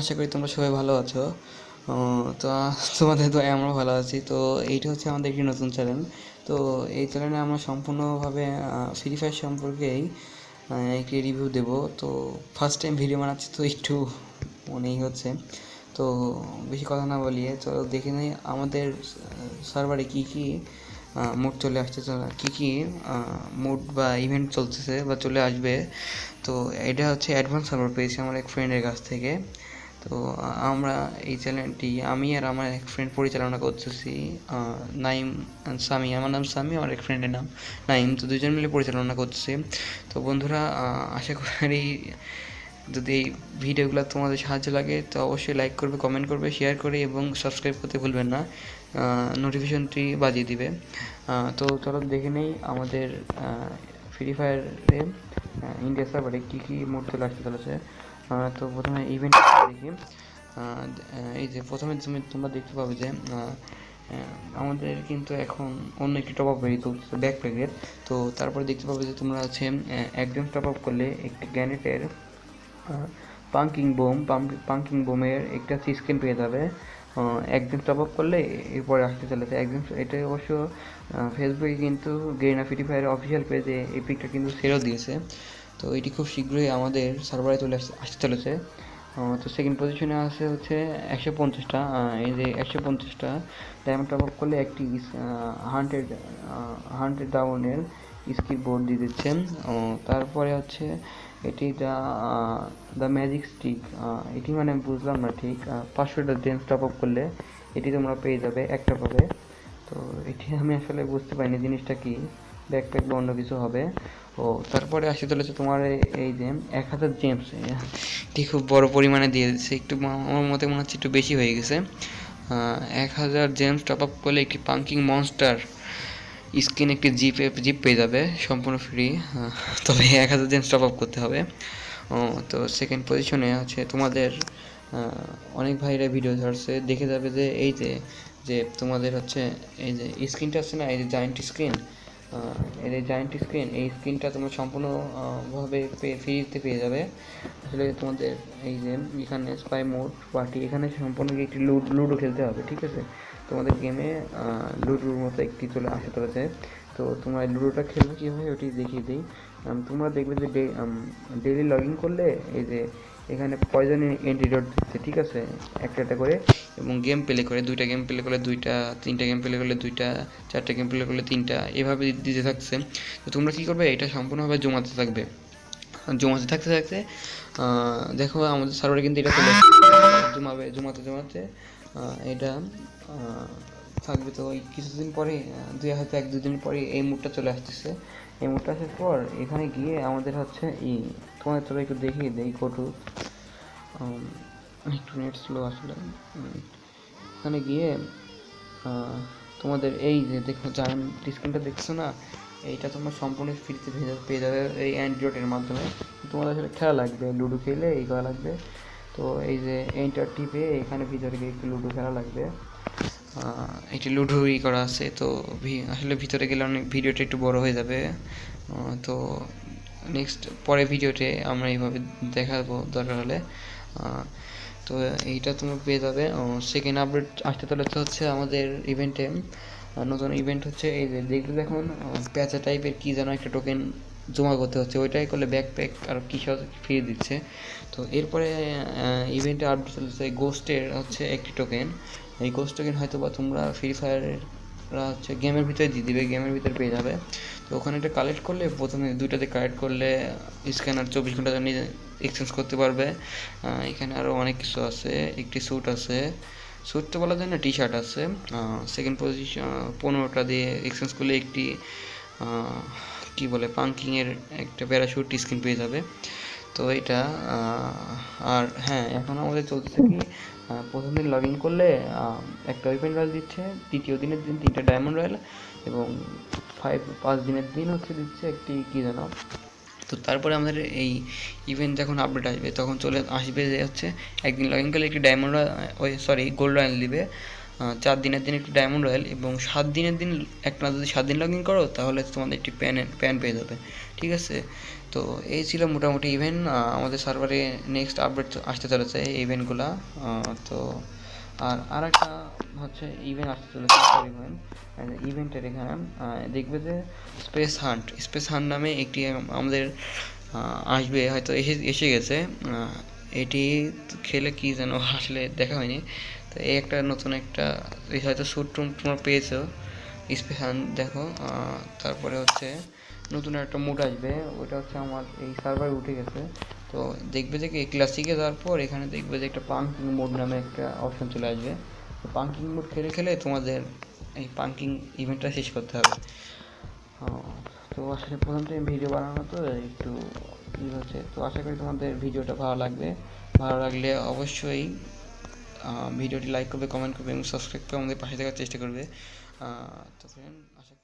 আশা করি তোমরা সবাই ভালো আছো। তো তোমাদের তো আমরা ভালো আছি। তো এইটা হচ্ছে আমাদের একটি নতুন চ্যানেল তো এই চ্যানেলে আমরা সম্পূর্ণভাবে ফ্রি ফায়ার সম্পর্কেই একটি রিভিউ দেব। তো ফার্স্ট টাইম ভিডিও বানাচ্ছি তো একটু মনেই হচ্ছে। তো বেশি কথা না বলিয়ে চলো দেখে নিই আমাদের সার্ভারে কী কী মোড চলে আসছে। কী কী মোড বা ইভেন্ট চলতেছে বা চলে আসবে। তো এটা হচ্ছে অ্যাডভান্স সার্ভার পেয়েছি আমার এক ফ্রেন্ডের কাছ থেকে। তো আমরা এই চ্যানেলটি আমি আর আমার এক ফ্রেন্ড পরিচালনা করতেছি নাইম সামি। আমার নাম সামি, আমার এক ফ্রেন্ডের নাম নাইম। তো দুজন মিলে পরিচালনা করতেছি। তো বন্ধুরা আশা করি যদি এই ভিডিওগুলো তোমাদের সাহায্য লাগে, তো অবশ্যই লাইক করবে কমেন্ট করবে শেয়ার করে এবং সাবস্ক্রাইব করতে ভুলবেন না। নোটিফিকেশনটি বাজিয়ে দিবে। তো চলো দেখে নেই আমাদের ফ্রি ফায়ারে ইন্ডিয়া সার্ভারে কী কী চলে আসতে চলেছে? তো প্রথমে ইভেন্ট দেখি। এই যে প্রথমে তুমি তোমরা দেখতে পাবে যে আমাদের কিন্তু এখন অন্য একটি টপ আপ বেরিয়ে চলছে ব্যাকপ্যাকের তো তারপরে দেখতে পাবে যে তোমরা আছে একজন টপ আপ করলে একটি গ্যানেটের পাঙ্কিং বোম পাঙ্কিং বোমের একটা স্ক্রিন পেয়ে যাবে। একদিন টপ আপ করলে এরপরে আসতে চলেছে একদিন এটা অবশ্য ফেসবুকে কিন্তু গেরিনা ফ্রি ফায়ারের অফিসিয়াল পেজে এই পিকটা কিন্তু সেরও দিয়েছে। তো এটি খুব শীঘ্রই আমাদের সার্ভারে চলে আসতে চলেছে। তো সেকেন্ড পজিশনে আছে হচ্ছে একশো পঞ্চাশটা। এই যে একশো পঞ্চাশটা ডায়মন্ড টপ আপ করলে একটি হান্ড্রেড হান্ড্রেড ডাউনের স্কিপ বোর্ড দিয়ে দিচ্ছেন। তারপরে হচ্ছে এটি দ্য দ্য ম্যাজিক স্টিক এটি মানে বুঝলাম না ঠিক পাঁচশোটা জেমস টপ আপ করলে এটি তোমরা পেয়ে যাবে একটা পাবে। তো এটি আমি আসলে বুঝতে পারিনি জিনিসটা কি ব্যাকপ্যাক বা অন্য কিছু হবে। ও, তারপরে আসে চলেছে তোমার এই- এই যে এক হাজার জেমস এটি খুব বড় পরিমাণে দিয়ে দিচ্ছে, একটু আমার মতে মনে হচ্ছে একটু বেশি হয়ে গেছে। এক হাজার জেমস টপ আপ করলে একটি পাঙ্কিং মনস্টার স্ক্রিন একটি জিপে জিপ পেয়ে যাবে সম্পূর্ণ ফ্রি তবে এক হাজার দিন স্টপ আপ করতে হবে। ও, তো সেকেন্ড পজিশনে আছে তোমাদের অনেক ভাইরা ভিডিও ছাড়ছে দেখে যাবে যে এই যে যে তোমাদের হচ্ছে এই যে স্ক্রিনটা আছে না এই যে জায়েন্ট স্ক্রিন এই যে জায়েন্ট স্ক্রিন এই স্ক্রিনটা তোমরা সম্পূর্ণভাবে পেয়ে ফ্রিতে পেয়ে যাবে। আসলে তোমাদের এই যে এখানে স্পাই মোড পার্টি এখানে সম্পূর্ণ একটি লুডো খেলতে হবে ঠিক আছে? তোমাদের গেমে লুডোর মতো একটি চলে আসতে চলেছে তো তোমরা লুডোটা খেলবে কীভাবে ওটি দেখিয়ে দিই। তোমরা দেখবে যে ডেইলি লগ ইন করলে এই যে এখানে পয়জন এন্টিডোট দিচ্ছে, ঠিক আছে? একটা একটা করে। এবং গেম প্লে করে, দুইটা গেম প্লে করলে দুইটা, তিনটা গেম প্লে করলে দুইটা, চারটা গেম প্লে করলে তিনটা, এভাবে দিতে থাকছে। তো তোমরা কী করবে, এটা সম্পূর্ণভাবে জমাতে থাকবে। জমাতে থাকতে থাকতে দেখো আমাদের সার্ভারে কিন্তু এটা জমাবে, জমাতে জমাতে। এটা থাকবে তো ওই কিছুদিন পরে দুই হয়তো এক দুদিন পরে এই মুডটা চলে আসতেছে। এই মুডটা আসার পর এখানে গিয়ে আমাদের হচ্ছে ই তোমাদের তোরা একটু দেখিয়ে দেই কটু। একটু নেট স্লো আসলে। এখানে গিয়ে তোমাদের এই যে দেখো জায়েন্ট স্ক্রিনটা দেখছ না, এইটা তোমরা সম্পূর্ণ ফ্রিতে পেয়ে যাবে এই অ্যান্ড্রয়েডের মাধ্যমে। তোমাদের আসলে খেলা লাগবে, লুডো খেলে এই করা লাগবে। তো এই যে এইটার টিপে এখানে ভিতরে গিয়ে একটু লুডো খেলা লাগবে। একটি লুডো ই করা আছে, তো আসলে ভিতরে গেলে অনেক ভিডিওটা একটু বড় হয়ে যাবে। তো নেক্সট পরে ভিডিওতে আমরা এইভাবে দেখাবো দরকার হলে। তো এইটা তোমরা পেয়ে যাবে। সেকেন্ড আপডেট আসতে চলেছে হচ্ছে আমাদের ইভেন্টে নতুন ইভেন্ট হচ্ছে এই যে, দেখলে দেখুন প্যাচা টাইপের কি যেন একটা টোকেন জমা করতে হচ্ছে, ওইটাই করলে ব্যাকপ্যাক আর কি সব ফ্রি দিচ্ছে। তো এরপরে ইভেন্টে আপডেট চলছে গোস্টের হচ্ছে একটি টোকেন এই গোস্ট টোকেন হয়তো বা তোমরা ফ্রি ফায়ারের হচ্ছে গেমের ভিতরে দিয়ে দিবে গেমের ভিতরে পেয়ে যাবে। তো ওখানে এটা কালেক্ট করলে প্রথমে দুইটাতে কালেক্ট করলে স্ক্যানার চব্বিশ ঘণ্টা জন্য এক্সচেঞ্জ করতে পারবে। এখানে আরও অনেক কিছু আছে, একটি স্যুট আছে। স্যুট তো বলা যায় না টি শার্ট আছে সেকেন্ড পজিশন পনেরোটা দিয়ে এক্সচেঞ্জ করলে একটি কি বলে পাঙ্কিংয়ের একটা প্যারাশুট স্ক্রিন পেয়ে যাবে। তো এটা আর হ্যাঁ এখন আমাদের চলতেছে কি প্রথম দিন লগ ইন করলে একটা ওয়েপেন রয়্যাল দিচ্ছে তৃতীয় দিনের দিন তিনটা ডায়মন্ড রয়্যাল এবং ফাইভ পাঁচ দিনের দিন হচ্ছে দিচ্ছে একটি কী যেন। তো তারপরে আমাদের এই ইভেন্ট যখন আপডেট আসবে, তখন চলে আসবে যে হচ্ছে, একদিন লগ ইন করলে একটি ডায়মন্ড ওই সরি গোল্ড রয়্যাল দিবে। চার দিনের দিন একটু ডায়মন্ড রয়্যাল এবং সাত দিনের দিন একটা যদি সাত দিন লগ ইন করো, তাহলে তোমাদের একটি প্যান প্যান পেয়ে যাবে। ঠিক আছে? তো এই ছিল মোটামুটি ইভেন্ট আমাদের সার্ভারে নেক্সট আপডেট আসতে চলেছে এই ইভেন্টগুলা তো আর আর একটা হচ্ছে ইভেন্ট আসতে চলেছে ইভেন্ট ইভেন্টের এখানে দেখবে যে স্পেস হান্ট স্পেস হান্ট নামে একটি আমাদের আসবে, হয়তো এসে এসে গেছে। এটি খেলে কি যেন আসলে দেখা হয়নি। তো এই একটা নতুন একটা হয়তো স্যুট টুম তোমরা পেয়েছ। হান্ট দেখো তারপরে হচ্ছে নতুন একটা মুড আসবে। ওটা হচ্ছে আমার এই সার্ভারে উঠে গেছে। তো দেখবে যে ক্লাসিকে যাওয়ার পর এখানে দেখবে যে একটা পাঙ্কিং মোড নামে একটা অপশন চলে আসবে। তো পাঙ্কিং মোড খেলে খেলে তোমাদের এই পাঙ্কিং ইভেন্টটা শেষ করতে হবে। তো আসলে প্রথম টাইম ভিডিও বানানো, তো একটু ই হচ্ছে। তো আশা করি তোমাদের ভিডিওটা ভালো লাগবে। ভালো লাগলে অবশ্যই ভিডিওটি লাইক করবে কমেন্ট করবে এবং সাবস্ক্রাইব করে আমাদের পাশে থাকার চেষ্টা করবে। তো ফ্রেন্ড আশা